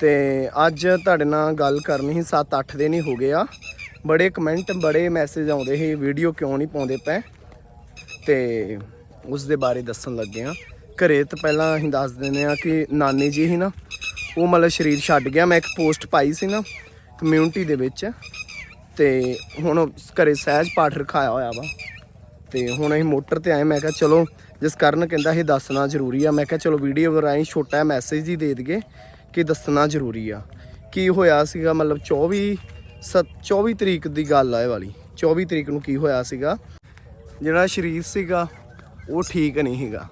ਤੇ ਅੱਜ ਤੁਹਾਡੇ ਨਾਲ ਗੱਲ ਕਰਨੀ ਸੀ 7-8 ਦਿਨ ਹੀ ਹੋ ਗਏ ਆ। ਬੜੇ ਕਮੈਂਟ ਬੜੇ ਮੈਸੇਜ ਆਉਂਦੇ ਸੀ ਵੀਡੀਓ ਕਿਉਂ ਨਹੀਂ ਪਾਉਂਦੇ ਪਏ? ਤੇ ਉਸ ਦੇ ਬਾਰੇ ਦੱਸਣ ਲੱਗੇ ਆ। ਘਰੇ ਤਾਂ ਪਹਿਲਾਂ ਅਸੀਂ ਦੱਸ ਦਿੰਦੇ ਆ ਕਿ ਨਾਨੀ ਜੀ ਸੀ ਨਾ, ਉਹ ਮਤਲਬ ਸਰੀਰ ਛੱਡ ਗਿਆ। ਮੈਂ ਇੱਕ ਪੋਸਟ ਪਾਈ ਸੀ ਨਾ ਕਮਿਊਨਿਟੀ ਦੇ ਵਿੱਚ। ਤੇ ਹੁਣ ਘਰੇ ਸਹਿਜ ਪਾਠ ਰਖਾਇਆ ਹੋਇਆ ਵਾ। ਤੇ ਹੁਣ ਅਸੀਂ ਮੋਟਰ ਤੇ ਆਏ, ਮੈਂ ਕਿਹਾ ਚਲੋ ਜਿਸ ਕਾਰਨ ਕਹਿੰਦਾ ਇਹ ਦੱਸਣਾ ਜ਼ਰੂਰੀ ਆ। ਮੈਂ ਕਿਹਾ ਚਲੋ ਵੀਡੀਓ ਰਾਹੀਂ ਛੋਟਾ ਮੈਸੇਜ ਹੀ ਦੇ ਦਈਏ। ਕਿ ਦੱਸਣਾ ਜ਼ਰੂਰੀ ਆ ਕੀ ਹੋਇਆ ਸੀਗਾ, ਮਤਲਬ 24 ਸੱਤ 24 ਤਰੀਕ ਦੀ ਗੱਲ ਆ ਇਹ ਵਾਲੀ। 24 ਤਰੀਕ ਨੂੰ ਕੀ ਹੋਇਆ ਸੀਗਾ, ਜਿਹੜਾ ਸ਼ਰੀਰ ਸੀਗਾ, ਉਹ ਠੀਕ ਨਹੀਂ ਸੀਗਾ।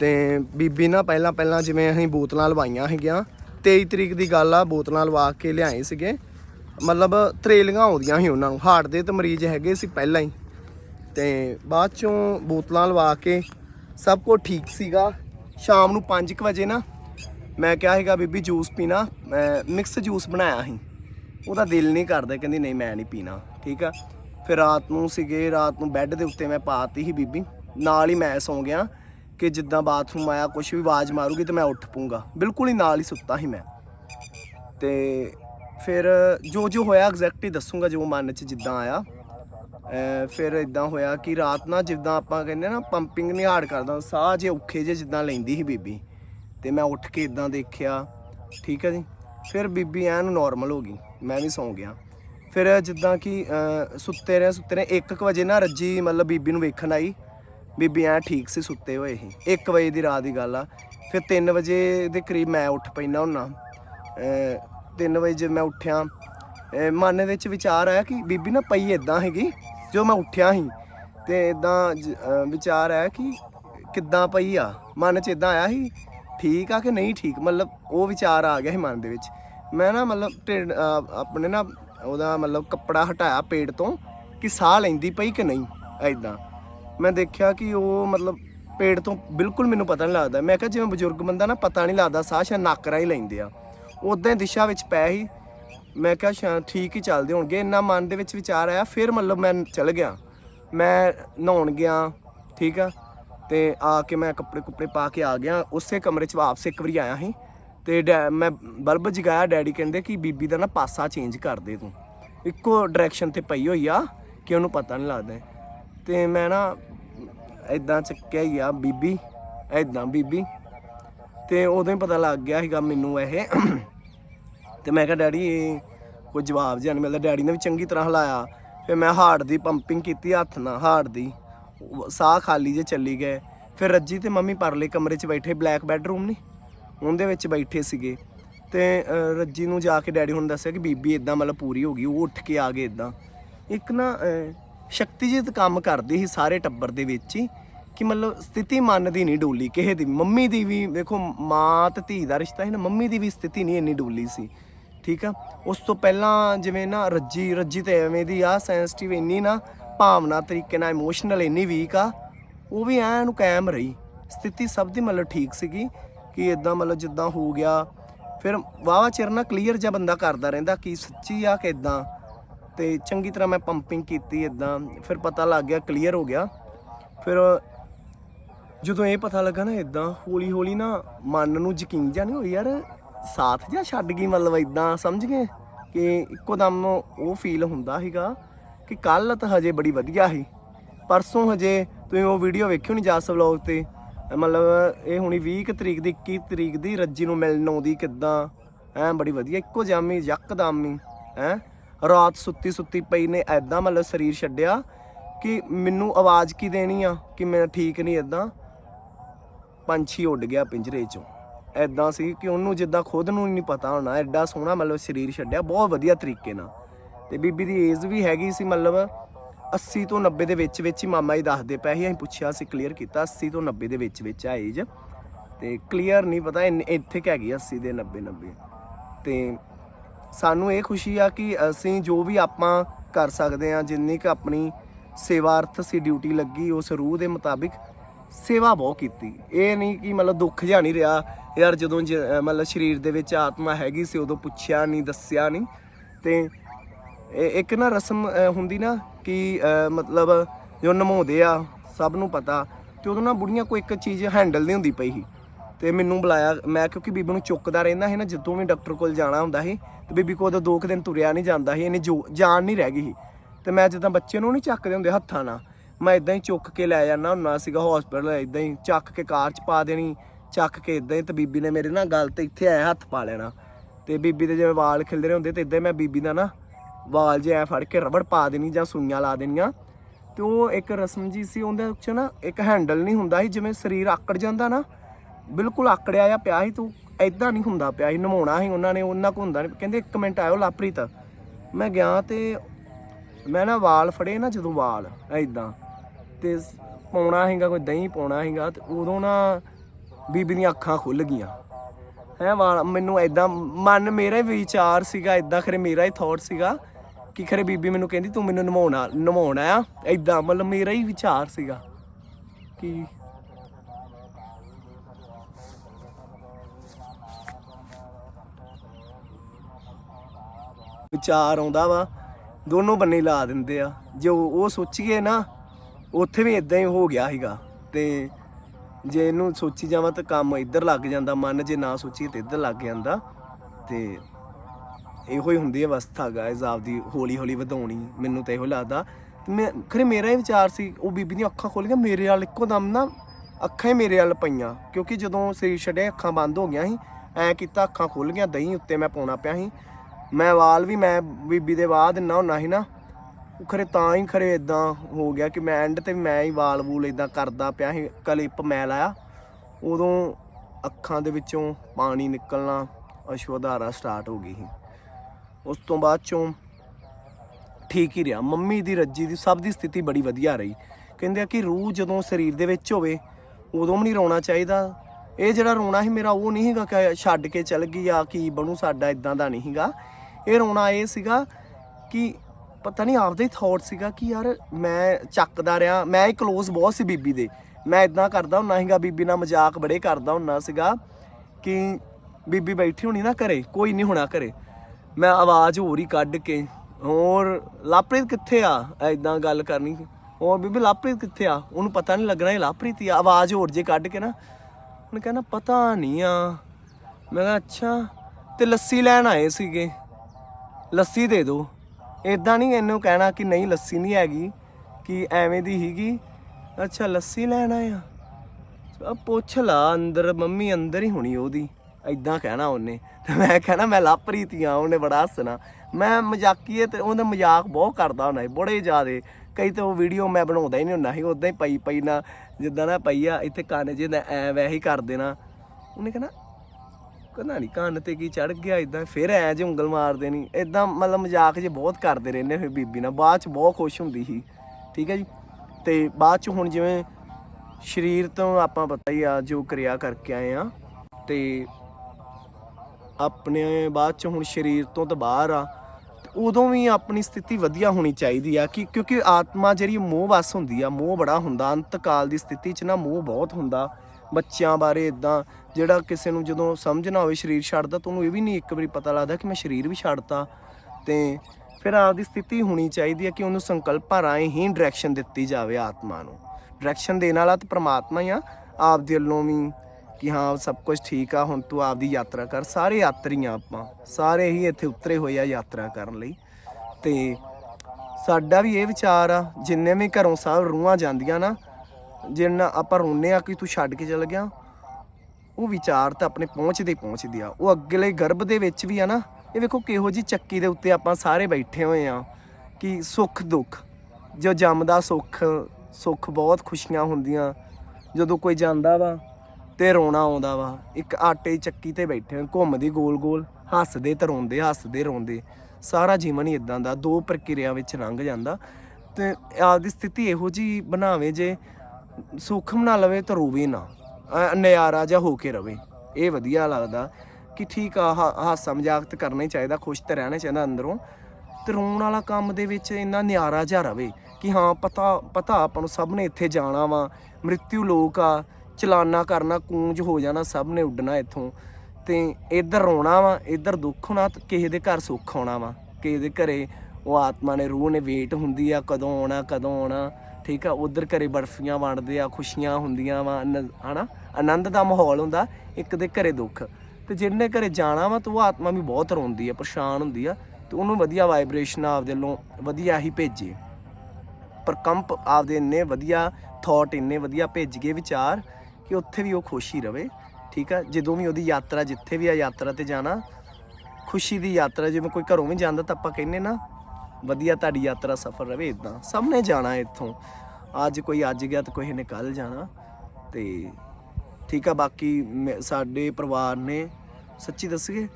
ਤੇ ਬੀਬੀ ਨਾ ਪਹਿਲਾਂ ਪਹਿਲਾਂ ਜਿਵੇਂ ਅਸੀਂ ਬੋਤਲਾਂ ਲਵਾਈਆਂ ਸੀਗੀਆਂ 23 ਤਰੀਕ ਦੀ ਗੱਲ ਆ ਬੋਤਲਾਂ ਲਵਾ ਕੇ ਲਿਆਏ ਸੀਗੇ। ਮਤਲਬ ਤਰੇਲੀਆਂ ਆਉਂਦੀਆਂ ਸੀ ਉਹਨਾਂ ਨੂੰ, ਹਾਰਟ ਦੇ ਤਾਂ ਮਰੀਜ਼ ਹੈਗੇ ਸੀ ਪਹਿਲਾਂ ਹੀ। ਤੇ ਬਾਅਦ ਚੋਂ ਬੋਤਲਾਂ ਲਵਾ ਕੇ ਸਭ ਕੁਝ ਠੀਕ ਸੀਗਾ। ਸ਼ਾਮ ਨੂੰ 5 ਵਜੇ ਨਾ ਮੈਂ ਕਿਹਾ ਸੀਗਾ, ਬੀਬੀ ਜੂਸ ਪੀਣਾ। ਮਿਕਸ ਜੂਸ ਬਣਾਇਆ ਸੀ। ਉਹਦਾ ਦਿਲ ਨਹੀਂ ਕਰਦਾ, ਕਹਿੰਦੀ, ਨਹੀਂ, ਮੈਂ ਨਹੀਂ ਪੀਣਾ। ਠੀਕ ਆ? ਫਿਰ ਰਾਤ ਨੂੰ ਸੀਗੇ, ਰਾਤ ਨੂੰ ਬੈੱਡ ਦੇ ਉੱਤੇ ਮੈਂ ਪਾਤੀ ਸੀ ਬੀਬੀ। ਨਾਲ ਹੀ ਮੈਂ ਸੌਂ ਗਿਆ ਕਿ ਜਿੱਦਾਂ ਬਾਥਰੂਮ ਆਇਆ ਕੁਝ ਵੀ ਆਵਾਜ਼ ਮਾਰੂਗੀ ਤੇ ਮੈਂ ਉੱਠ ਪੂੰਗਾ ਬਿਲਕੁਲ ਹੀ ਨਾਲ ਹੀ ਸੁੱਤਾ ਸੀ ਮੈਂ। ਤੇ ਫਿਰ ਜੋ ਜੋ ਹੋਇਆ ਐਗਜ਼ੈਕਟਲੀ ਦੱਸੂਗਾ, ਜੋ ਮਨ 'ਚ ਜਿੱਦਾਂ ਆਇਆ। ਫਿਰ ਇਦਾਂ ਹੋਇਆ ਕਿ ਰਾਤ ਨਾ ਜਿੱਦਾਂ ਆਪਾਂ ਕਹਿੰਦੇ ਨਾ ਪੰਪਿੰਗ ਨਿਹਾੜ ਕਰਦਾ, ਸਾਹ ਜੇ ਔਖੇ ਜੇ ਜਿੱਦਾਂ ਲੈਂਦੀ ਸੀ ਬੀਬੀ। ਤੇ ਮੈਂ ਉੱਠ ਕੇ ਇਦਾਂ ਦੇਖਿਆ, ਠੀਕ ਹੈ ਜੀ? ਫਿਰ ਬੀਬੀ ਐਨ ਨਾਰਮਲ ਹੋ ਗਈ, ਮੈਂ ਵੀ ਸੌਂ ਗਿਆ। ਫਿਰ ਜਿੱਦਾਂ ਕਿ ਸੁੱਤੇ ਰਹੇ ਸੁੱਤੇ ਰਹੇ 1 ਵਜੇ ਨਾ ਰੱਜੀ ਮਤਲਬ ਬੀਬੀ ਨੂੰ ਵੇਖਣ ਆਈ। ਬੀਬੀ ਐ ਠੀਕ ਸੀ, ਸੁੱਤੇ ਹੋਏ ਸੀ। 1 ਵਜੇ ਦੀ ਰਾਤ ਦੀ ਗੱਲ ਆ। ਫਿਰ 3 ਵਜੇ ਦੇ ਕਰੀਬ ਮੈਂ ਉੱਠ ਪੈਣਾ ਹੁੰਨਾ। 3 ਵਜੇ ਜਦ ਮੈਂ ਉੱਠਿਆ ਮਨ ਵਿੱਚ ਵਿਚਾਰ ਆਇਆ ਕਿ ਬੀਬੀ ਨਾ ਪਈ ਇਦਾਂ ਹੈਗੀ ਜੋ ਮੈਂ ਉੱਠਿਆ ਸੀ। ਤੇ ਇਦਾਂ ਵਿਚਾਰ ਆਇਆ ਕਿ ਕਿੱਦਾਂ ਪਈ ਆ? ਮਨ 'ਚ ਇਦਾਂ ਆਇਆ ਸੀ ਠੀਕ ਆ ਕਿ ਨਹੀਂ ਠੀਕ? ਮਤਲਬ ਉਹ ਵਿਚਾਰ ਆ ਗਿਆ ਸੀ ਮਨ ਦੇ ਵਿੱਚ। ਮੈਂ ਨਾ ਮਤਲਬ ਢਿੱਡ, ਆਪਣੇ ਨਾ ਉਹਦਾ ਮਤਲਬ ਕੱਪੜਾ ਹਟਾਇਆ ਪੇਟ ਤੋਂ ਕਿ ਸਾਹ ਲੈਂਦੀ ਪਈ ਕਿ ਨਹੀਂ ਐਦਾਂ ਮੈਂ ਦੇਖਿਆ ਕਿ ਉਹ ਮਤਲਬ ਪੇਟ ਤੋਂ ਬਿਲਕੁਲ ਮੈਨੂੰ ਪਤਾ ਨਹੀਂ ਲੱਗਦਾ। ਮੈਂ ਕਿਹਾ ਜਿਵੇਂ ਬਜ਼ੁਰਗ ਬੰਦਾ ਨਾ ਪਤਾ ਨਹੀਂ ਲੱਗਦਾ ਸਾਹ ਸ਼ਾ ਨੱਕ ਰਾਹੀਂ ਲੈਂਦੇ ਆ। ਉਦਾਂ ਹੀ ਦਿਸ਼ਾ ਵਿੱਚ ਪੈ ਹੀ ਮੈਂ ਕਿਹਾ ਸ਼ਾ ਠੀਕ ਹੀ ਚੱਲਦੇ ਹੋਣਗੇ। ਇੰਨਾ ਮਨ ਦੇ ਵਿੱਚ ਵਿਚਾਰ ਆਇਆ ਫਿਰ ਮਤਲਬ ਮੈਂ ਚਲ ਗਿਆ। ਮੈਂ ਨਹਾਉਣ ਗਿਆ ਠੀਕ ਆ। ਤੇ ਆ ਕੇ ਮੈਂ ਕੱਪੜੇ ਕੁੱਪੜੇ ਪਾ ਕੇ ਆ ਗਿਆ। ਉਸੇ ਕਮਰੇ 'ਚ ਵਾਪਸ ਇੱਕ ਵਾਰੀ ਆਇਆ ਸੀ ਤੇ ਡੈ- ਮੈਂ ਬਲਬ ਜਗਾਇਆ ਡੈਡੀ ਕਹਿੰਦੇ ਕਿ ਬੀਬੀ ਦਾ ਨਾ ਪਾਸਾ ਚੇਂਜ ਕਰ ਦੇ ਤੂੰ। ਇੱਕੋ ਡਾਇਰੈਕਸ਼ਨ ਤੇ ਪਈ ਹੋਈ ਆ ਕਿ ਉਹਨੂੰ ਪਤਾ ਨਹੀਂ ਲੱਗਦਾ। ਤੇ ਮੈਂ ਨਾ ਇਦਾਂ ਚੱਕਿਆ ਹੀ ਆ ਬੀਬੀ ਇਦਾਂ ਬੀਬੀ। ਤੇ ਉਦੋਂ ਹੀ ਪਤਾ ਲੱਗ ਗਿਆ ਸੀਗਾ ਮੈਨੂੰ ਇਹ। ਤੇ ਮੈਂ ਕਿਹਾ, ਡੈਡੀ ਇਹ ਕੋਈ ਜਵਾਬ ਜਿਹਾ ਨਹੀਂ ਮਿਲਦਾ। ਡੈਡੀ ਨੇ ਵੀ ਚੰਗੀ ਤਰ੍ਹਾਂ ਹਿਲਾਇਆ। ਫਿਰ ਮੈਂ ਹਾਰਟ ਦੀ ਪੰਪਿੰਗ ਕੀਤੀ ਹੱਥ ਨਾਲ ਹਾਰਟ ਦੀ। ਸਾਹ ਖਾਲੀ ਜੇ ਚੱਲੀ ਗਏ। ਫਿਰ ਰੱਜੀ ਤੇ ਮੰਮੀ ਪਰਲੇ ਕਮਰੇ 'ਚ ਬੈਠੇ ਬਲੈਕ ਬੈੱਡਰੂਮ ਨਹੀਂ ਉਹਦੇ ਵਿੱਚ ਬੈਠੇ ਸੀਗੇ। ਤੇ ਰੱਜੀ ਨੂੰ ਜਾ ਕੇ ਡੈਡੀ ਹੁਣ ਦੱਸਿਆ ਕਿ ਬੀਬੀ ਇਦਾਂ ਮਤਲਬ ਪੂਰੀ ਹੋ ਗਈ ਉਹ ਉੱਠ ਕੇ ਆ ਗਏ ਇਦਾਂ ਇੱਕ ਨਾ ਅਹ, ਸ਼ਕਤੀਜੀਤ ਕੰਮ ਕਰਦੀ ਸੀ ਸਾਰੇ ਟੱਬਰ ਦੇ ਵਿੱਚ ਹੀ ਕਿ ਮਤਲਬ ਸਥਿਤੀ ਮਨ ਦੀ ਨਹੀਂ ਡੋਲੀ ਕਿਸੇ ਦੀ। ਮੰਮੀ ਦੀ ਵੀ ਵੇਖੋ ਮਾਂ ਤੇ ਧੀ ਦਾ ਰਿਸ਼ਤਾ ਹੈ ਨਾ ਮੰਮੀ ਦੀ ਵੀ ਸਥਿਤੀ ਨਹੀਂ ਇੰਨੀ ਡੋਲੀ ਸੀ। ਠੀਕ ਆ? ਉਸ ਤੋਂ ਪਹਿਲਾਂ ਜਿਵੇਂ ਨਾ ਰੱਜੀ ਰੱਜੀ ਤੇ ਐਵੇਂ ਦੀ ਆ ਸੈਂਸਿਟਿਵ ਇੰਨੀ ਨਾ ਭਾਵਨਾ ਤਰੀਕੇ ਨਾਲ ਇਮੋਸ਼ਨਲ ਇੰਨੀ ਵੀਕ ਆ, ਉਹ ਵੀ ਐਨ ਨੂੰ ਕਾਇਮ ਰਹੀ। ਸਥਿਤੀ ਸਭ ਦੀ ਮਤਲਬ ਠੀਕ ਸੀਗੀ ਕਿ ਇਦਾਂ ਮਤਲਬ ਜਿੱਦਾਂ ਹੋ ਗਿਆ। ਫਿਰ ਵਾਵਾ ਚਿਰ ਨਾ ਕਲੀਅਰ ਜਿਹਾ ਬੰਦਾ ਕਰਦਾ ਰਹਿੰਦਾ ਕਿ ਸੱਚੀ ਆ ਕਿ ਇਦਾਂ ਤੇ ਚੰਗੀ ਤਰ੍ਹਾਂ ਮੈਂ ਪੰਪਿੰਗ ਕੀਤੀ ਇਦਾਂ ਫਿਰ ਪਤਾ ਲੱਗ ਗਿਆ ਕਲੀਅਰ ਹੋ ਗਿਆ। ਫਿਰ ਜਦੋਂ ਇਹ ਪਤਾ ਲੱਗਾ ਨਾ ਇਦਾਂ ਹੌਲੀ ਹੌਲੀ ਨਾ ਮਨ ਨੂੰ ਯਕੀਨ ਜਿਹਾ ਨਹੀਂ ਹੋਈ ਯਾਰ ਸਾਥ ਜਿਹਾ ਛੱਡ ਗਈ ਮਤਲਬ ਇਦਾਂ ਸਮਝ ਗਏ? ਕਿ ਇੱਕੋ ਦਮ ਉਹ ਫੀਲ ਹੁੰਦਾ ਸੀਗਾ। ਕਿ ਕੱਲ ਤਾਂ ਹਜੇ ਬੜੀ ਵਧੀਆ ਸੀ। ਪਰਸੋਂ ਹਜੇ ਤੁਸੀਂ ਉਹ ਵੀਡੀਓ ਵੇਖਿਓ ਨਹੀਂ ਜਸ ਵਲੌਗ ਤੇ। ਮਤਲਬ ਇਹ ਹੁਣੀ 20 ਕੁ ਤਰੀਕ ਦੀ 21 ਤਰੀਕ ਦੀ ਰੱਜੀ ਨੂੰ ਮਿਲਣ ਆਉਂਦੀ ਕਿੱਦਾਂ। ਐ ਬੜੀ ਵਧੀਆ, ਇੱਕੋ ਜਾਮੀ, ਯਕਦਮ ਹੀ ਹੈ, ਰਾਤ ਸੁੱਤੀ ਸੁੱਤੀ ਪਈ ਨੇ ਐਦਾਂ ਮਤਲਬ ਸਰੀਰ ਛੱਡਿਆ ਕਿ ਮੈਨੂੰ ਆਵਾਜ਼ ਕੀ ਦੇਣੀ ਆ, ਕਿ ਮੈਂ ਠੀਕ ਨਹੀਂ ਐਦਾਂ ਪੰਛੀ ਉੱਡ ਗਿਆ ਪਿੰਜਰੇ ਚੋਂ। ਐਦਾਂ ਸੀ ਕਿ ਉਹਨੂੰ ਜਿੱਦਾਂ ਖੁਦ ਨੂੰ ਨਹੀਂ ਪਤਾ ਹੋਣਾ ਐਡਾ ਸੋਹਣਾ ਮਤਲਬ ਸਰੀਰ ਛੱਡਿਆ, ਬਹੁਤ ਵਧੀਆ ਤਰੀਕੇ ਨਾਲ। ਤੇ ਬੀਬੀ ਦੀ ਏਜ ਵੀ ਹੈਗੀ ਸੀ ਮਤਲਬ 80 ਤੋਂ 90 ਦੇ ਵਿੱਚ ਵਿੱਚ ਹੀ ਮਾਮਾ ਜੀ ਦੱਸਦੇ ਪਏ ਸੀ, ਅਸੀਂ ਪੁੱਛਿਆ ਸੀ ਕਲੀਅਰ ਕੀਤਾ 80 ਤੋਂ 90 ਦੇ ਵਿੱਚ ਵਿੱਚ ਆ ਏਜ ਤੇ ਕਲੀਅਰ ਨਹੀਂ ਪਤਾ ਇੰਨੇ- ਇੱਥੇ ਕਿ ਹੈਗੀ 80 ਦੇ 90 90 ਤੇ ਸਾਨੂੰ ਇਹ ਖੁਸ਼ੀ ਆ ਕਿ ਅਸੀਂ ਜੋ ਵੀ ਆਪਾਂ ਕਰ ਸਕਦੇ ਆ ਜਿੰਨੀ ਕਿ ਆਪਣੀ ਸੇਵਾਰਥ ਸੀ ਡਿਊਟੀ ਲੱਗੀ, ਉਸ ਰੂਹ ਦੇ ਮੁਤਾਬਿਕ ਸੇਵਾ ਬਹੁਤ ਕੀਤੀ। ਇਹ ਨਹੀਂ ਕਿ ਮਤਲਬ ਦੁੱਖ ਜਿਹਾ ਨਹੀਂ ਰਿਹਾ, ਯਾਰ ਜਦੋਂ ਜ- ਮਤਲਬ ਸਰੀਰ ਦੇ ਵਿੱਚ ਆਤਮਾ ਹੈਗੀ ਸੀ, ਉਦੋਂ ਪੁੱਛਿਆ ਨਹੀਂ, ਦੱਸਿਆ ਨਹੀਂ। ਤੇ ਇੱਕ ਨਾ ਰਸਮ ਹੁੰਦੀ ਨਾ ਕਿ ਮਤਲਬ ਜੋ ਨਮਾਉਂਦੇ ਆ, ਸਭ ਨੂੰ ਪਤਾ, ਤੇ ਉਦੋਂ ਨਾ ਬੁੜੀਆਂ ਕੋਈ ਇੱਕ ਚੀਜ਼ ਹੈਂਡਲ ਨਹੀਂ ਹੁੰਦੀ ਪਈ ਸੀ। ਤੇ ਮੈਨੂੰ ਬੁਲਾਇਆ, ਮੈਂ ਕਿਉਂਕਿ ਬੀਬੀ ਨੂੰ ਚੁੱਕਦਾ ਰਹਿੰਦਾ ਸੀ ਨਾ, ਜਦੋਂ ਵੀ ਡਾਕਟਰ ਕੋਲ ਜਾਣਾ ਹੁੰਦਾ ਸੀ, ਤੇ ਬੀਬੀ ਕੋਲ ਉਦੋਂ ਦੋ ਕੁ ਦਿਨ ਤੁਰਿਆ ਨਹੀਂ ਜਾਂਦਾ ਸੀ ਇਹਨੇ ਜੋ, ਜਾਨ ਨਹੀਂ ਰਹਿ ਗਈ ਸੀ। ਤੇ ਮੈਂ ਜਿੱਦਾਂ ਬੱਚੇ ਨੂੰ ਨਹੀਂ ਚੱਕਦੇ ਹੁੰਦੇ ਹੱਥਾਂ ਨਾਲ, ਮੈਂ ਇਦਾਂ ਹੀ ਚੁੱਕ ਕੇ ਲੈ ਜਾਣਾ ਹੁੰਦਾ ਸੀਗਾ ਹਸਪੀਟਲ ਇਦਾਂ ਹੀ ਚੱਕ ਕੇ ਕਾਰ 'ਚ ਪਾ ਦੇਣੀ, ਚੱਕ ਕੇ ਇਦਾਂ ਹੀ, ਤੇ ਬੀਬੀ ਨੇ ਮੇਰੇ ਨਾਲ ਗੱਲ ਤੇ ਇੱਥੇ ਆਇਆ, ਹੱਥ ਪਾ ਲੈਣਾ। ਤੇ ਬੀਬੀ ਦੇ ਜਿਵੇਂ ਵਾਲ ਖਿਲਦੇ ਹੁੰਦੇ, ਤੇ ਇਦਾਂ ਮੈਂ ਬੀਬੀ ਦਾ ਨਾ ਵਾਲ ਜੇ ਐਂ ਫੜ ਕੇ ਰਬੜ ਪਾ ਦੇਣੀ ਜਾਂ ਸੂਈਆਂ ਲਾ ਦੇਣੀਆਂ, ਤੇ ਉਹ ਇੱਕ ਰਸਮ ਜੀ ਸੀ ਉਹਦੇ ਵਿੱਚ ਨਾ, ਇੱਕ ਹੈਂਡਲ ਨਹੀਂ ਹੁੰਦਾ ਸੀ, ਜਿਵੇਂ ਸਰੀਰ ਆਕੜ ਜਾਂਦਾ ਨਾ, ਬਿਲਕੁਲ ਆਕੜਿਆ ਆ ਪਿਆ ਸੀ, ਤੂੰ ਐਦਾਂ ਨਹੀਂ ਹੁੰਦਾ ਪਿਆ ਸੀ, ਨਮਾਉਣਾ ਸੀ ਉਹਨਾਂ ਨੇ, ਉਹਨਾਂ ਕੋ ਹੁੰਦਾ ਨਹੀਂ। ਕਹਿੰਦੇ ਇੱਕ ਮਿੰਟ ਆਇਓ ਲਾਪ੍ਰੀਤ। ਮੈਂ ਗਿਆ ਤੇ ਮੈਂ ਨਾ ਵਾਲ ਫੜੇ ਨਾ ਜਦੋਂ ਵਾਲ ਐਦਾਂ ਤੇ ਪਾਉਣਾ ਹੈਗਾ ਕੋਈ, ਦਹੀਂ ਪਾਉਣਾ ਹੈਗਾ ਤੇ ਉਦੋਂ ਨਾ ਬੀਬੀ ਦੀਆਂ ਅੱਖਾਂ ਖੁੱਲ ਗਈਆਂ। ਹੈ, ਵਾਲ ਮੈਨੂੰ ਐਦਾਂ ਮਨ ਮੇਰਾ ਹੀ ਵਿਚਾਰ ਸੀਗਾ ਐਦਾਂ ਖਰੇ ਮੇਰਾ ਹੀ ਥਾਟ ਸੀਗਾ। ਕਿ ਖਰੇ ਬੀਬੀ ਮੈਨੂੰ ਕਹਿੰਦੀ, ਤੂੰ ਮੈਨੂੰ ਨਮਾਉਣਾ ਨਮਾਉਣਾ ਆ। ਐਦਾਂ ਮਤਲਬ ਮੇਰਾ ਹੀ ਵਿਚਾਰ ਸੀਗਾ ਕਿ ਵਿਚਾਰ ਆਉਂਦਾ ਵਾ, ਦੋਨੋਂ ਬੰਨੇ ਲਾ ਦਿੰਦੇ ਆ। ਜੇ ਉਹ ਸੋਚੀਏ ਨਾ, ਉੱਥੇ ਵੀ ਇਦਾਂ ਹੀ ਹੋ ਗਿਆ ਸੀਗਾ ਤੇ ਜੇ ਇਹਨੂੰ ਸੋਚੀ ਜਾਵਾਂ ਤਾਂ ਕੰਮ ਇੱਧਰ ਲੱਗ ਜਾਂਦਾ, ਮਨ ਜੇ ਨਾ ਸੋਚੀਏ ਤੇ ਇੱਧਰ ਲੱਗ ਜਾਂਦਾ ਤੇ ਇਹੋ ਹੀ ਹੁੰਦੀ ਹੈ ਅਵਸਥਾ ਗਾਇਜ਼ ਆਪਦੀ ਹੌਲੀ ਹੌਲੀ ਵਧਾਉਣੀ, ਮੈਨੂੰ ਤਾਂ ਇਹੋ ਲੱਗਦਾ। ਤੇ ਮੈਂ, ਖਰੇ ਮੇਰਾ ਹੀ ਵਿਚਾਰ ਸੀ, ਉਹ ਬੀਬੀ ਦੀਆਂ ਅੱਖਾਂ ਖੁੱਲ ਗਈਆਂ ਮੇਰੇ ਵੱਲ ਇੱਕੋ ਦਮ ਨਾ ਅੱਖਾਂ ਹੀ ਮੇਰੇ ਵੱਲ ਪਈਆਂ, ਕਿਉਂਕਿ ਜਦੋਂ ਸਰੀਰ ਛੱਡਿਆ, ਅੱਖਾਂ ਬੰਦ ਹੋ ਗਈਆਂ ਸੀ, ਐ ਕੀਤਾ, ਅੱਖਾਂ ਖੁੱਲ ਗਈਆਂ, ਦਹੀਂ ਉੱਤੇ ਮੈਂ ਪਾਉਣਾ ਪਿਆ ਸੀ। ਮੈਂ ਵਾਲ ਵੀ ਮੈਂ ਬੀਬੀ ਦੇ ਵਾਹ ਦਿੰਨਾ ਹੁੰਨਾ ਸੀ ਨਾ, ਉਹ ਖਰੇ ਤਾਂ ਹੀ ਖਰੇ ਇਦਾਂ ਹੋ ਗਿਆ ਕਿ ਮੈਂ ਐਂਡ ਤੇ ਮੈਂ ਹੀ ਵਾਲ ਵੂਲ ਇਦਾਂ ਕਰਦਾ ਪਿਆ ਸੀ ਕਲਿੱਪ ਮੈਂ ਲਾਇਆ ਉਦੋਂ ਅੱਖਾਂ ਦੇ ਵਿੱਚੋਂ ਪਾਣੀ ਨਿਕਲਣਾ ਅਸ਼ਵਧਾਰਾ ਸਟਾਰਟ ਹੋ ਗਈ ਸੀ। ਉਸ ਤੋਂ ਬਾਅਦ ਚੋਂ ਠੀਕ ਹੀ ਰਿਹਾ। ਮੰਮੀ ਦੀ ਰੱਜੀ ਦੀ ਸਭ ਦੀ ਸਥਿਤੀ ਬੜੀ ਵਧੀਆ ਰਹੀ। ਕਹਿੰਦੇ ਆ ਕਿ ਰੂਹ ਜਦੋਂ ਸਰੀਰ ਦੇ ਵਿੱਚ ਹੋਵੇ, ਉਦੋਂ ਵੀ ਨਹੀਂ ਰੋਣਾ ਚਾਹੀਦਾ। ਇਹ ਜਿਹੜਾ ਰੋਣਾ ਸੀ ਮੇਰਾ, ਉਹ ਨਹੀਂ ਹੈਗਾ ਕਿ ਛੱਡ ਕੇ ਚਲ ਗਈ ਆ, ਕੀ ਬਣੂ ਸਾਡਾ ਇਦਾਂ ਦਾ ਨਹੀਂ ਹੈਗਾ ਇਹ ਰੋਣਾ ਇਹ ਸੀਗਾ ਕਿ ਪਤਾ ਨਹੀਂ ਆਪਦਾ ਹੀ ਥਾਟ ਸੀਗਾ ਕਿ ਯਾਰ ਮੈਂ ਚੱਕਦਾ ਰਿਹਾ, ਮੈਂ ਹੀ ক্লোਜ਼ ਬਹੁਤ ਸੀ ਬੀਬੀ ਦੇ। ਮੈਂ ਇਦਾਂ ਕਰਦਾ ਹੁੰਨਾ ਸੀਗਾ, ਬੀਬੀ ਨਾਲ ਮਜ਼ਾਕ ਬੜੇ ਕਰਦਾ ਹੁੰਨਾ ਸੀਗਾ ਕਿ ਬੀਬੀ ਬੈਠੀ ਹੋਣੀ ਨਾ ਘਰੇ, ਕੋਈ ਨਹੀਂ ਹੋਣਾ ਘਰੇ। ਮੈਂ ਆਵਾਜ਼ ਹੋਰ ਹੀ ਕੱਢ ਕੇ, ਹੋਰ ਲਾਪ੍ਰੀਤ ਕਿੱਥੇ ਆ? ਐਦਾਂ ਗੱਲ ਕਰਨੀ। ਹੋਰ ਬੀਬੀ ਲਾਪ੍ਰੀਤ ਕਿੱਥੇ ਆ? ਉਹਨੂੰ ਪਤਾ ਨਹੀਂ ਲੱਗਣਾ ਇਹ ਲਾਪ੍ਰੀਤ ਹੀ ਆ। ਆਵਾਜ਼ ਹੋਰ ਜੇ ਕੱਢ ਕੇ ਨਾ, ਉਹਨੇ ਕਹਿੰਦਾ ਪਤਾ ਨਹੀਂ ਆ। ਮੈਂ ਕਿਹਾ, ਅੱਛਾ। ਤੇ ਲੱਸੀ ਲੈਣ ਆਏ ਸੀਗੇ। ਲੱਸੀ ਦੇ ਦਿਓ ਇਦਾਂ ਨਹੀਂ ਇਹਨੂੰ ਕਹਿਣਾ ਕਿ ਨਹੀਂ, ਲੱਸੀ ਨਹੀਂ ਹੈਗੀ, ਕਿ ਐਵੇਂ ਦੀ ਹੀਗੀ ਅੱਛਾ, ਲੱਸੀ ਲੈਣ ਆਇਆ ਪੁੱਛ ਲਾ ਅੰਦਰ, ਮੰਮੀ ਅੰਦਰ ਹੀ ਹੋਣੀ ਉਹਦੀ। ਐਦਾਂ ਕਹਿਣਾ ਉਹਨੇ। ਤੇ ਮੈਂ ਕਹਿਣਾ, ਮੈਂ ਲਾਪਰੀਤੀ ਆ ਉਹਨੇ ਬੜਾ ਹੱਸਣਾ। ਮੈਂ ਮਜ਼ਾਕੀਏ ਤੇ ਉਹਦਾ ਮਜ਼ਾਕ ਬਹੁਤ ਕਰਦਾ ਹੁੰਦਾ ਸੀ, ਬੜੇ ਜ਼ਿਆਦੇ। ਕਈ ਤਾਂ ਉਹ ਵੀਡੀਓ ਮੈਂ ਬਣਾਉਂਦਾ ਹੀ ਨਹੀਂ ਹੁੰਦਾ ਸੀ ਉਦਾਂ ਹੀ ਪਈ ਪਈ ਨਾ, ਜਿੱਦਾਂ ਨਾ ਪਈ ਆ, ਇੱਥੇ ਕੰਨ ਜਿਹਦਾ ਐ ਵੈਸੇ ਹੀ ਕਰ ਦੇਣਾ। ਉਹਨੇ ਕਹਿਣਾ, ਕਹਿੰਦਾ ਨਹੀਂ ਕੰਨ ਤੇ ਕੀ ਚੜ ਗਿਆ ਇਦਾਂ ਫਿਰ ਐ ਜੇ ਉਂਗਲ ਮਾਰ ਦੇਣੀ ਇਦਾਂ ਮਤਲਬ ਮਜ਼ਾਕ ਜੇ ਬਹੁਤ ਕਰਦੇ ਰਹਿੰਦੇ ਫਿਰ ਬੀਬੀ ਨਾਲ, ਬਾਅਦ ਚ ਬਹੁਤ ਖੁਸ਼ ਹੁੰਦੀ ਸੀ। ਠੀਕ ਹੈ ਜੀ? ਤੇ ਬਾਅਦ ਚ ਹੁਣ ਜਿਵੇਂ ਸਰੀਰ ਤੋਂ ਆਪਾਂ ਪਤਾ ਹੀ ਆ, ਜੋ ਕਿਰਿਆ ਕਰਕੇ ਆਏ ਆ, ਤੇ ਆਪਣੇ ਬਾਅਦ ਚ ਹੁਣ ਸਰੀਰ ਤੋਂ ਤਾਂ ਬਾਹਰ ਆ, ਤੇ ਉਦੋਂ ਵੀ ਆਪਣੀ ਸਥਿਤੀ ਵਧੀਆ ਹੋਣੀ ਚਾਹੀਦੀ ਆ ਕਿ ਕਿਉਂਕਿ ਆਤਮਾ ਜਿਹੜੀ ਮੋਹ ਵਸ ਹੁੰਦੀ ਆ, ਮੋਹ ਬੜਾ ਹੁੰਦਾ, ਅੰਤਕਾਲ ਦੀ ਸਥਿਤੀ 'ਚ ਨਾ ਮੋਹ ਬਹੁਤ ਹੁੰਦਾ। ਬੱਚਿਆਂ ਬਾਰੇ ਇਦਾਂ ਜਿਹੜਾ ਕਿਸੇ ਨੂੰ ਜਦੋਂ ਸਮਝ ਨਾ ਹੋਵੇ ਸਰੀਰ ਛੱਡਦਾ ਤਾਂ ਉਹਨੂੰ ਇਹ ਵੀ ਨਹੀਂ ਇੱਕ ਵਾਰੀ ਪਤਾ ਲੱਗਦਾ ਕਿ ਮੈਂ ਸਰੀਰ ਵੀ ਛੱਡਤਾ। ਤੇ ਫਿਰ ਆਪਦੀ ਸਥਿਤੀ ਹੋਣੀ ਚਾਹੀਦੀ ਹੈ ਕਿ ਉਹਨੂੰ ਸੰਕਲਪਾਂ ਰਾਹੀਂ ਹੀ ਡਾਇਰੈਕਸ਼ਨ ਦਿੱਤੀ ਜਾਵੇ ਆਤਮਾ ਨੂੰ। ਡਾਇਰੈਕਸ਼ਨ ਦੇਣ ਵਾਲਾ ਤਾਂ ਪ੍ਰਮਾਤਮਾ ਹੀ ਆ, ਆਪਦੇ ਵੱਲੋਂ ਵੀ। ਕਿ ਹਾਂ, ਸਭ ਕੁਝ ਠੀਕ ਆ, ਹੁਣ ਤੂੰ ਆਪਦੀ ਯਾਤਰਾ ਕਰ। ਸਾਰੇ ਯਾਤਰੀ ਆ ਆਪਾਂ, ਸਾਰੇ ਹੀ ਇੱਥੇ ਉਤਰੇ ਹੋਏ ਆ ਯਾਤਰਾ ਕਰਨ ਲਈ। ਤੇ ਸਾਡਾ ਵੀ ਇਹ ਵਿਚਾਰ ਆ, ਜਿੰਨੇ ਵੀ ਘਰੋਂ ਸਭ ਰੂਹਾਂ ਜਾਂਦੀਆਂ ਨਾ, ਜਿੰਨਾ ਆਪਾਂ ਰੋਨੇ ਆ ਕਿ ਤੂੰ ਛੱਡ ਕੇ ਚਲ ਗਿਆ, ਉਹ ਵਿਚਾਰ ਤਾਂ ਆਪਣੇ ਪਹੁੰਚਦੇ ਪਹੁੰਚਦੇ ਆ। ਉਹ ਅਗਲੇ ਗਰਭ ਦੇ ਵਿੱਚ ਵੀ ਆ ਨਾ, ਇਹ ਵੇਖੋ ਕਿਹੋ ਜੀ ਚੱਕੀ ਦੇ ਉੱਤੇ ਆਪਾਂ ਸਾਰੇ ਬੈਠੇ ਹੋਏ ਆ, ਕਿ ਸੁੱਖ ਦੁੱਖ, ਜੋ ਜੰਮਦਾ ਸੁੱਖ ਸੁੱਖ ਬਹੁਤ ਖੁਸ਼ੀਆਂ ਹੁੰਦੀਆਂ, ਜਦੋਂ ਕੋਈ ਜਾਂਦਾ ਵਾ ਤੇ ਰੋਣਾ ਆਉਂਦਾ ਵਾ। ਇੱਕ ਆਟੇ ਚੱਕੀ ਤੇ ਬੈਠੇ ਹੋਏ, ਘੁੰਮਦੀ ਗੋਲ ਗੋਲ ਹੱਸਦੇ ਤੇ ਰੋਂਦੇ ਹੱਸਦੇ ਰੋਂਦੇ। ਸਾਰਾ ਜੀਵਨ ਹੀ ਇਦਾਂ ਦਾ ਦੋ ਪ੍ਰਕਿਰਿਆ ਵਿੱਚ ਲੰਘ ਜਾਂਦਾ। ਤੇ ਆਪਦੀ ਸਥਿਤੀ ਇਹੋ ਜੀ ਬਣਾਵੇ ਜੇ ਸੂਖਮ ਨਾ ਲਵੇ ਤਾਂ ਰੋਵੇ ਨਾ। ਐਂ ਨਿਆਰਾ ਜਿਹਾ ਹੋ ਕੇ ਰਵੇ। ਇਹ ਵਧੀਆ ਲੱਗਦਾ ਕਿ ਠੀਕ ਆ ਹਾ- ਹਾਸਾ ਮਜ਼ਾਕ ਤੇ ਕਰਨਾ ਹੀ ਚਾਹੀਦਾ ਖੁਸ਼ ਤੇ ਰਹਿਣਾ ਚਾਹੀਦਾ ਅੰਦਰੋਂ। ਤੇ ਰੋਣ ਵਾਲਾ ਕੰਮ ਦੇ ਵਿੱਚ ਇੰਨਾ ਨਿਆਰਾ ਜਿਹਾ ਰਵੇ ਕਿ ਹਾਂ ਪਤਾ ਪਤਾ ਆਪਾਂ ਨੂੰ ਸਭ ਨੇ ਇੱਥੇ ਜਾਣਾ ਵਾ ਮ੍ਰਿਤਿੂ ਲੋਕ ਆ। ਚਲਾਨਾ ਕਰਨਾ, ਕੂੰਜ ਹੋ ਜਾਣਾ, ਸਭ ਨੇ ਉੱਡਣਾ ਇੱਥੋਂ। ਤੇ ਇੱਧਰ ਰੋਣਾ ਵਾ, ਇੱਧਰ ਦੁੱਖ ਹੋਣਾ, ਤੇ ਕਿਸੇ ਦੇ ਘਰ ਸੁੱਖ ਆਉਣਾ ਵਾ। ਕਿਸੇ ਦੇ ਘਰੇ ਉਹ ਆਤਮਾ ਨੇ, ਰੂਹ ਨੇ ਵੇਟ ਹੁੰਦੀ ਆ, ਕਦੋਂ ਆਉਣਾ ਕਦੋਂ ਆਉਣਾ। ਠੀਕ ਆ, ਉਧਰ ਘਰੇ ਬਰਫੀਆਂ ਵੰਡਦੇ ਆ, ਖੁਸ਼ੀਆਂ ਹੁੰਦੀਆਂ ਵਾ ਹਨਾ? ਆਨੰਦ ਦਾ ਮਾਹੌਲ ਹੁੰਦਾ, ਇੱਕ ਦੇ ਘਰੇ ਦੁੱਖ। ਤੇ ਜਿਹਨੇ ਘਰੇ ਜਾਣਾ ਵਾ, ਤੇ ਉਹ ਆਤਮਾ ਵੀ ਬਹੁਤ ਰੋਂਦੀ ਆ, ਪਰੇਸ਼ਾਨ ਹੁੰਦੀ ਆ। ਤੇ ਉਹਨੂੰ ਵਧੀਆ ਵਾਈਬ੍ਰੇਸ਼ਨ ਆਪਦੇ ਵੱਲੋਂ ਵਧੀਆ ਹੀ ਭੇਜੇ। ਪਰ ਕੰਪ ਆਪਦੇ ਇੰਨੇ ਵਧੀਆ ਥਾਟ ਇੰਨੇ ਵਧੀਆ ਭੇਜ ਗਏ ਵਿਚਾਰ। ਕਿ ਉੱਥੇ ਵੀ ਉਹ ਖੁਸ਼ੀ ਰਵੇ, ਠੀਕ ਆ? ਜਦੋਂ ਵੀ ਉਹਦੀ ਯਾਤਰਾ, ਜਿੱਥੇ ਵੀ ਆ ਯਾਤਰਾ ਤੇ ਜਾਣਾ, ਖੁਸ਼ੀ ਦੀ ਯਾਤਰਾ, ਜਿਵੇਂ ਕੋਈ ਘਰੋਂ ਵੀ ਜਾਂਦਾ ਤਾਂ ਆਪਾਂ ਕਹਿੰਨੇ ਨਾ, ਵਧੀਆ ਤੁਹਾਡੀ ਯਾਤਰਾ ਸਫਲ ਰਵੇ ਇਦਾਂ ਸਭ ਨੇ ਜਾਣਾ ਇੱਥੋਂ। ਅੱਜ ਕੋਈ ਅੱਜ ਗਿਆ ਤਾਂ ਕੋਈ ਨੇ ਕੱਲ ਜਾਣਾ। ਤੇ ਠੀਕ ਆ, ਬਾਕੀ ਮੈਂ- ਸਾਡੇ ਪਰਿਵਾਰ ਨੇ ਸੱਚੀ ਦੱਸੀਏ,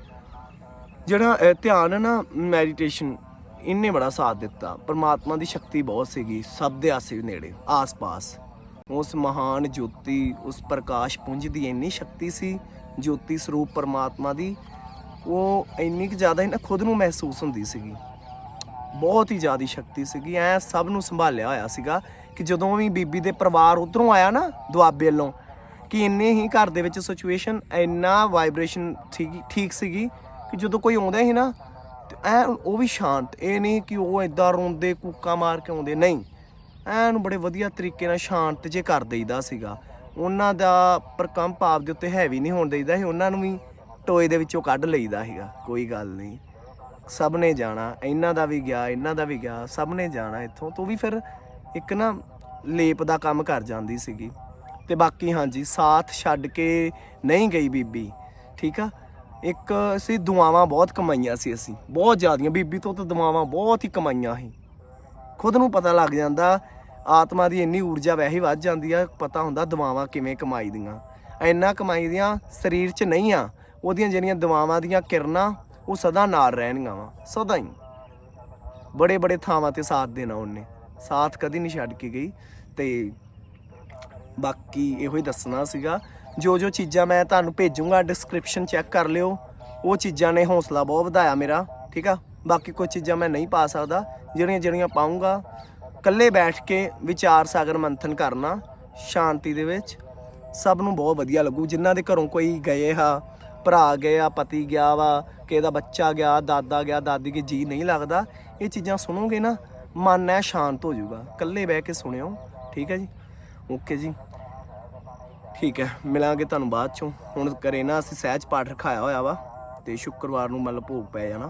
ਜਿਹੜਾ ਧਿਆਨ ਹੈ ਨਾ ਮੈਡੀਟੇਸ਼ਨ ਇਹਨੇ ਬੜਾ ਸਾਥ ਦਿੱਤਾ। ਪਰਮਾਤਮਾ ਦੀ ਸ਼ਕਤੀ ਬਹੁਤ ਸੀਗੀ, ਸਭ ਦੇ ਆਸੇ ਨੇੜੇ, ਆਸ-ਪਾਸ। ਉਸ ਮਹਾਨ ਜੋਤੀ, ਉਸ ਪ੍ਰਕਾਸ਼ ਪੁੰਜ ਦੀ ਇੰਨੀ ਸ਼ਕਤੀ ਸੀ, ਜੋਤੀ ਸਰੂਪ ਪਰਮਾਤਮਾ ਦੀ, ਉਹ ਇੰਨੀ ਕਿ ਜ਼ਿਆਦਾ ਹੀ ਨਾ ਖੁਦ ਨੂੰ ਮਹਿਸੂਸ ਹੁੰਦੀ ਸੀਗੀ। ਬਹੁਤ ਹੀ ਜ਼ਿਆਦੀ ਸ਼ਕਤੀ ਸੀਗੀ, ਐ ਸਭ ਨੂੰ ਸੰਭਾਲਿਆ ਹੋਇਆ ਸੀਗਾ ਕਿ ਜਦੋਂ ਵੀ ਬੀਬੀ ਦੇ ਪਰਿਵਾਰ ਉਧਰੋਂ ਆਇਆ ਨਾ ਦੁਆਬੇ ਵੱਲੋਂ, ਕਿ ਇੰਨੇ ਹੀ ਘਰ ਦੇ ਵਿੱਚ ਸਿਚੁਏਸ਼ਨ ਇੰਨਾ ਵਾਈਬ੍ਰੇਸ਼ਨ ਠੀਕ ਠੀਕ ਸੀਗੀ ਕਿ ਜਦੋਂ ਕੋਈ ਆਉਂਦਾ ਸੀ ਨਾ, ਤੇ ਐ ਉਹ ਵੀ ਸ਼ਾਂਤ, ਇਹ ਨਹੀਂ ਕਿ ਉਹ ਏਦਾਂ ਰੋਂਦੇ, ਕੂਕਾਂ ਮਾਰ ਕੇ ਆਉਂਦੇ, ਨਹੀਂ। ਐਨ ਬੜੇ ਵਧੀਆ ਤਰੀਕੇ ਨਾਲ ਸ਼ਾਂਤ ਜੇ ਕਰ ਦੇਈਦਾ ਸੀਗਾ। ਉਹਨਾਂ ਦਾ ਪ੍ਰਕੰਪ ਆਪ ਦੇ ਉੱਤੇ ਹੈਵੀ ਨਹੀਂ ਹੋਣ ਦੇਈਦਾ ਸੀ, ਉਹਨਾਂ ਨੂੰ ਵੀ ਟੋਏ ਦੇ ਵਿੱਚੋਂ ਕੱਢ ਲਈਦਾ ਸੀਗਾ, ਕੋਈ ਗੱਲ ਨਹੀਂ। ਸਭ ਨੇ ਜਾਣਾ, ਇਹਨਾਂ ਦਾ ਵੀ ਗਿਆ, ਇਹਨਾਂ ਦਾ ਵੀ ਗਿਆ, ਸਭ ਨੇ ਜਾਣਾ ਇੱਥੋਂ, ਤੋਂ ਵੀ ਫਿਰ ਇੱਕ ਨਾ ਲੇਪ ਦਾ ਕੰਮ ਕਰ ਜਾਂਦੀ ਸੀਗੀ। ਤੇ ਬਾਕੀ ਹਾਂਜੀ, ਸਾਥ ਛੱਡ ਕੇ ਨਹੀਂ ਗਈ ਬੀਬੀ, ਠੀਕ ਆ? ਇੱਕ ਅਸੀਂ ਦੁਆਵਾਂ ਬਹੁਤ ਕਮਾਈਆਂ ਸੀ ਅਸੀਂ, ਬਹੁਤ ਜ਼ਿਆਦੀਆਂ, ਬੀਬੀ ਤੋਂ ਤਾਂ ਦੁਆਵਾਂ ਬਹੁਤ ਹੀ ਕਮਾਈਆਂ ਸੀ। ਖੁਦ ਨੂੰ ਪਤਾ ਲੱਗ ਜਾਂਦਾ ਆਤਮਾ ਦੀ ਇੰਨੀ ਊਰਜਾ ਵੈਸੇ ਹੀ ਵੱਧ ਜਾਂਦੀ ਆ, ਪਤਾ ਹੁੰਦਾ ਦਵਾਵਾਂ ਕਿਵੇਂ ਕਮਾਈ ਦੀਆਂ। ਇੰਨਾ ਕਮਾਈ ਦੀਆਂ ਸਰੀਰ 'ਚ ਨਹੀਂ ਆ, ਉਹਦੀਆਂ ਜਿਹੜੀਆਂ ਦਵਾਵਾਂ ਦੀਆਂ ਕਿਰਨਾਂ, ਉਹ ਸਦਾ ਨਾਲ ਰਹਿਣਗੀਆਂ ਵਾ, ਸਦਾ ਹੀ। ਬੜੇ ਬੜੇ ਥਾਵਾਂ ਤੇ ਸਾਥ ਦੇਣਾ ਉਹਨੇ। ਸਾਥ ਕਦੀ ਨਹੀਂ ਛੱਡ ਕੇ ਗਈ ਤੇ ਬਾਕੀ ਇਹੋ ਹੀ ਦੱਸਣਾ ਸੀਗਾ, ਜੋ ਜੋ ਚੀਜ਼ਾਂ ਮੈਂ ਤੁਹਾਨੂੰ ਭੇਜੂੰਗਾ ਡਿਸਕ੍ਰਿਪਸ਼ਨ ਚੈੱਕ ਕਰ ਲਿਓ। ਉਹ ਚੀਜ਼ਾਂ ਨੇ ਹੌਸਲਾ ਬਹੁਤ ਵਧਾਇਆ ਮੇਰਾ, ਠੀਕ ਆ? ਬਾਕੀ ਕੋਈ ਚੀਜ਼ਾਂ ਮੈਂ ਨਹੀਂ ਪਾ ਸਕਦਾ ਜਿਹੜੀਆਂ ਜਿਹੜੀਆਂ ਪਾਉਂਗਾ ਇਕੱਲੇ ਬੈਠ ਕੇ ਵਿਚਾਰ ਸਾਗਰ ਮੰਥਨ ਕਰਨਾ ਸ਼ਾਂਤੀ ਦੇ ਵਿੱਚ ਸਭ ਨੂੰ ਬਹੁਤ ਵਧੀਆ ਲੱਗੂ। ਜਿਨ੍ਹਾਂ ਦੇ ਘਰੋਂ ਕੋਈ ਗਏ ਆ, ਭਰਾ ਗਏ ਆ, ਪਤੀ ਗਿਆ ਵਾ, ਕਿਸੇ ਦਾ ਬੱਚਾ ਗਿਆ, ਦਾਦਾ ਗਿਆ, ਦਾਦੀ ਕੇ ਜੀ ਨਹੀਂ ਲੱਗਦਾ, ਇਹ ਚੀਜ਼ਾਂ ਸੁਣੋਗੇ ਨਾ, ਮਨ ਐ ਸ਼ਾਂਤ ਹੋ ਜਾਊਗਾ। ਇਕੱਲੇ ਬਹਿ ਕੇ ਸੁਣਿਓ, ਠੀਕ ਹੈ ਜੀ? ਓਕੇ ਜੀ। ਠੀਕ ਹੈ, ਮਿਲਾਂਗੇ ਤੁਹਾਨੂੰ ਬਾਅਦ ਚੋਂ। ਹੁਣ ਕਰੇ ਨਾ ਅਸੀਂ ਸਹਿਜ ਪਾਠ ਰਖਾਇਆ ਹੋਇਆ ਵਾ ਤੇ ਸ਼ੁੱਕਰਵਾਰ ਨੂੰ ਮਤਲਬ ਭੋਗ ਪੈ ਜਾਣਾ।